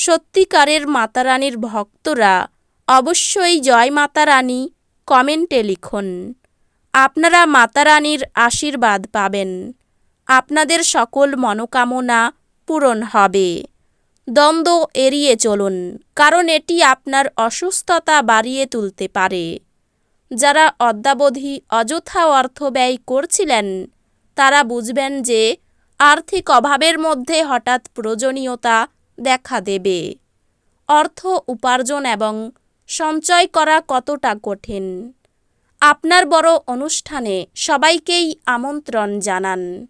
সত্যিকারের মাতারানীর ভক্তরা অবশ্যই জয় মাতারানী কমেন্টে লিখুন। আপনারা মাতারানীর আশীর্বাদ পাবেন। আপনাদের সকল মনোকামনা পূরণ হবে। দ্বন্দ্ব এড়িয়ে চলুন, কারণ এটি আপনার অসুস্থতা বাড়িয়ে তুলতে পারে। যারা অদ্যাবধি অযথা অর্থ ব্যয় করছিলেন, তারা বুঝবেন যে আর্থিক অভাবের মধ্যে হঠাৎ প্রয়োজনীয়তা দেখা দেবে। অর্থ, উপার্জন এবং সঞ্চয় করা কতটা কঠিন? আপনার বড় অনুষ্ঠানে সবাইকেই আমন্ত্রণ জানান।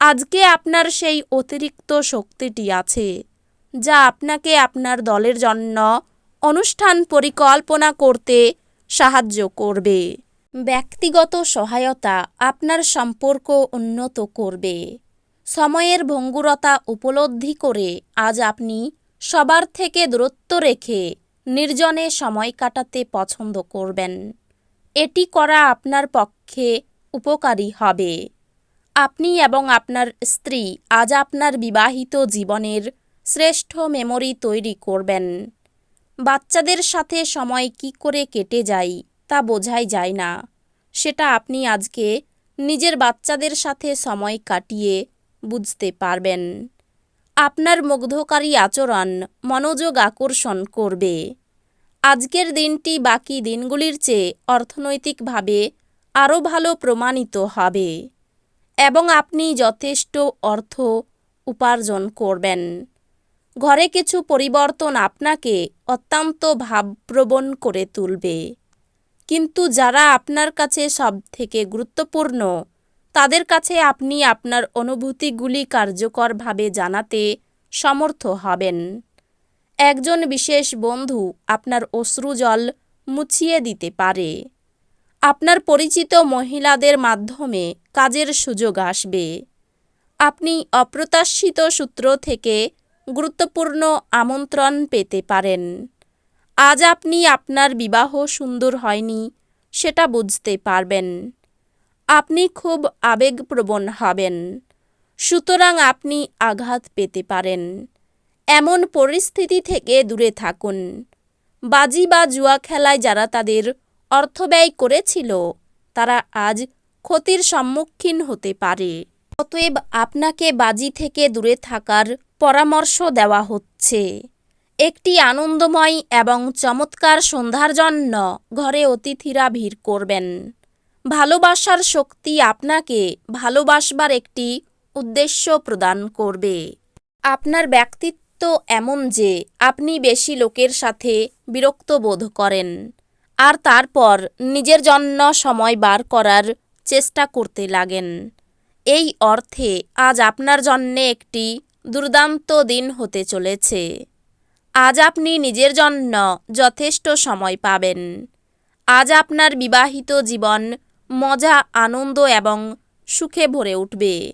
আজকে আপনার সেই অতিরিক্ত শক্তিটি আছে, যা আপনাকে আপনার দলের জন্য অনুষ্ঠান পরিকল্পনা করতে সাহায্য করবে। ব্যক্তিগত সহায়তা আপনার সম্পর্ক উন্নত করবে। সময়ের ভঙ্গুরতা উপলব্ধি করে আজ আপনি সবার থেকে দূরত্ব রেখে নির্জনে সময় কাটাতে পছন্দ করবেন। এটি করা আপনার পক্ষে উপকারী হবে। আপনি এবং আপনার স্ত্রী আজ আপনার বিবাহিত জীবনের শ্রেষ্ঠ মেমরি তৈরি করবেন। বাচ্চাদের সাথে সময় কি করে কেটে যায় তা বোঝাই যায় না। সেটা আপনি আজকে নিজের বাচ্চাদের সাথে সময় কাটিয়ে বুঝতে পারবেন। আপনার মুগ্ধকারী আচরণ মনোযোগ আকর্ষণ করবে। আজকের দিনটি বাকি দিনগুলির চেয়ে অর্থনৈতিকভাবে আরও ভালো প্রমাণিত হবে এবং আপনি যথেষ্ট অর্থ উপার্জন করবেন। ঘরে কিছু পরিবর্তন আপনাকে অত্যন্ত ভাবপ্রবণ করে তুলবে। কিন্তু যারা আপনার কাছে সবথেকে গুরুত্বপূর্ণ তাদের কাছে আপনি আপনার অনুভূতিগুলি কার্যকরভাবে জানাতে সমর্থ হবেন। একজন বিশেষ বন্ধু আপনার অশ্রুজল মুছিয়ে দিতে পারে। আপনার পরিচিত মহিলাদের মাধ্যমে কাজের সুযোগ আসবে। আপনি অপ্রত্যাশিত সূত্র থেকে গুরুত্বপূর্ণ আমন্ত্রণ পেতে পারেন। আজ আপনি আপনার বিবাহ সুন্দর হয়নি, সেটা বুঝতে পারবেন। আপনি খুব আবেগপ্রবণ হবেন। সুতরাং আপনি আঘাত পেতে পারেন। এমন পরিস্থিতি থেকে দূরে থাকুন। বাজি বা জুয়া খেলায় যারা তাদের অর্থ ব্যয় করেছিল, তারা আজ ক্ষতির সম্মুখীন হতে পারে। অতএব আপনাকে বাজি থেকে দূরে থাকার পরামর্শ দেওয়া হচ্ছে। একটি আনন্দময় এবং চমৎকার সন্ধ্যার জন্য ঘরে অতিথিরা ভিড় করবেন। ভালোবাসার শক্তি আপনাকে ভালোবাসবার একটি উদ্দেশ্য প্রদান করবে। আপনার ব্যক্তিত্ব এমন যে আপনি বেশি লোকের সাথে বিরক্ত বোধ করেন আর তারপর নিজের জন্য সময় বার করার চেষ্টা করতে লাগেন। এই অর্থে আজ আপনার জন্যে একটি দুর্দান্ত দিন হতে চলেছে। আজ আপনি নিজের জন্য যথেষ্ট সময় পাবেন। আজ আপনার বিবাহিত জীবন মজা, আনন্দ এবং সুখে ভরে উঠবে।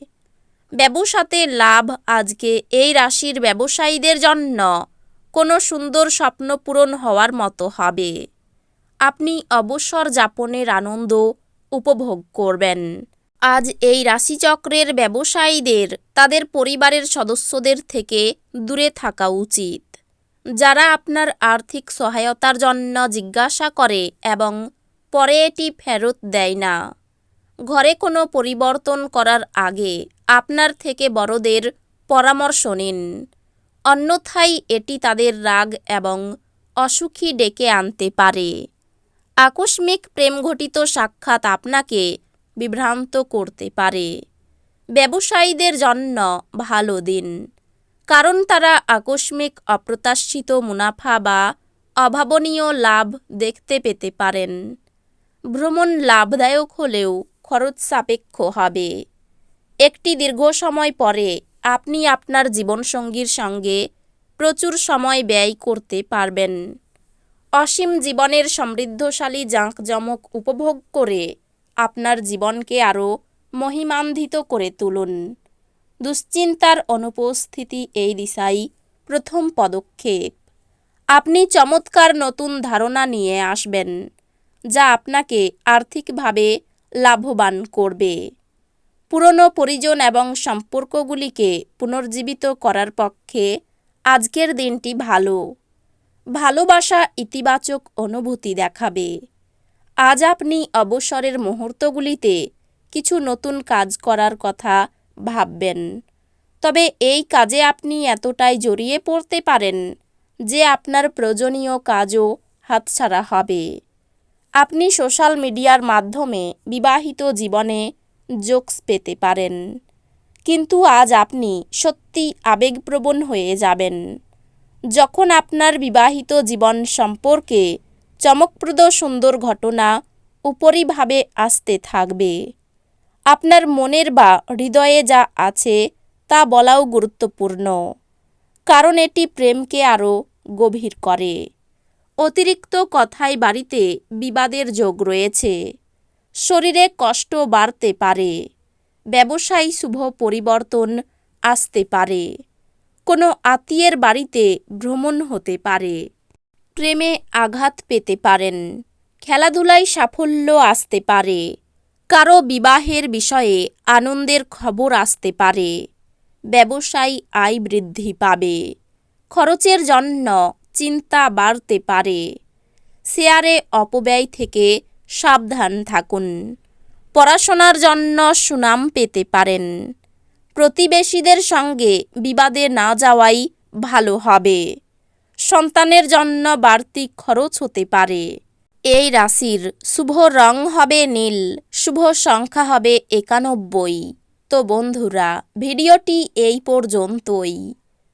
ব্যবসাতে লাভ আজকে এই রাশির ব্যবসায়ীদের জন্য কোনো সুন্দর স্বপ্ন পূরণ হওয়ার মতো হবে। আপনি অবসর যাপনের আনন্দ উপভোগ করবেন। আজ এই রাশিচক্রের ব্যবসায়ীদের, তাদের পরিবারের সদস্যদের থেকে দূরে থাকা উচিত। যারা আপনার আর্থিক সহায়তার জন্য জিজ্ঞাসা করে এবং পরে এটি ফেরত দেয় না। ঘরে কোনো পরিবর্তন করার আগে আপনার থেকে বড়দের পরামর্শ নিন। অন্যথায় এটি তাদের রাগ এবং অসুখী ডেকে আনতে পারে। আকস্মিক প্রেমঘটিত সাক্ষাৎ আপনাকে বিভ্রান্ত করতে পারে। ব্যবসায়ীদের জন্য ভালো দিন। কারণ তারা আকস্মিক অপ্রত্যাশিত মুনাফা বা অভাবনীয় লাভ দেখতে পেতে পারেন। ভ্রমণ লাভদায়ক হলেও খরচ সাপেক্ষ হবে। একটি দীর্ঘ সময় পরে আপনি আপনার জীবনসঙ্গীর সঙ্গে প্রচুর সময় ব্যয় করতে পারবেন। অসীম জীবনের সমৃদ্ধশালী জাঁকজমক উপভোগ করে আপনার জীবনকে আরও মহিমান্বিত করে তুলুন। দুশ্চিন্তার অনুপস্থিতি এই দিশাই প্রথম পদক্ষেপ। আপনি চমৎকার নতুন ধারণা নিয়ে আসবেন। যা আপনাকে আর্থিকভাবে লাভবান করবে। পুরনো পরিজন এবং সম্পর্কগুলিকে পুনর্জীবিত করার পক্ষে আজকের দিনটি ভালো। ভালোবাসা ইতিবাচক অনুভূতি দেখাবে। আজ আপনি অবসরের মুহূর্তগুলিতে কিছু নতুন কাজ করার কথা ভাববেন। তবে এই কাজে আপনি এতটাই জড়িয়ে পড়তে পারেন যে আপনার প্রয়োজনীয় কাজও হাতছাড়া হবে। আপনি সোশ্যাল মিডিয়ার মাধ্যমে বিবাহিত জীবনে জোকস পেতে পারেন। কিন্তু আজ আপনি সত্যি আবেগপ্রবণ হয়ে যাবেন। যখন আপনার বিবাহিত জীবন সম্পর্কে চমকপ্রদ সুন্দর ঘটনা উপরিভাবে আসতে থাকবে। আপনার মনের বা হৃদয়ে যা আছে তা বলাও গুরুত্বপূর্ণ। কারণ এটি প্রেমকে আরও গভীর করে। অতিরিক্ত কথায় বাড়িতে বিবাদের যোগ রয়েছে। শরীরে কষ্ট বাড়তে পারে, ব্যবসায়ী শুভ পরিবর্তন আসতে পারে, কোনো আত্মীয়ের বাড়িতে ভ্রমণ হতে পারে, প্রেমে আঘাত পেতে পারেন, খেলাধুলায় সাফল্য আসতে পারে, কারও বিবাহের বিষয়ে আনন্দের খবর আসতে পারে, ব্যবসায়ী আয় বৃদ্ধি পাবে, খরচের জন্য চিন্তা বাড়তে পারে। শেয়ারে অপব্যয় থেকে সাবধান থাকুন। পড়াশোনার জন্য সুনাম পেতে পারেন। প্রতিবেশীদের সঙ্গে বিবাদে না যাওয়াই ভালো হবে। সন্তানের জন্য বাড়তি খরচ হতে পারে। এই রাশির শুভ রং হবে নীল, শুভ সংখ্যা হবে একানব্বই। তো বন্ধুরা, ভিডিওটি এই পর্যন্তই।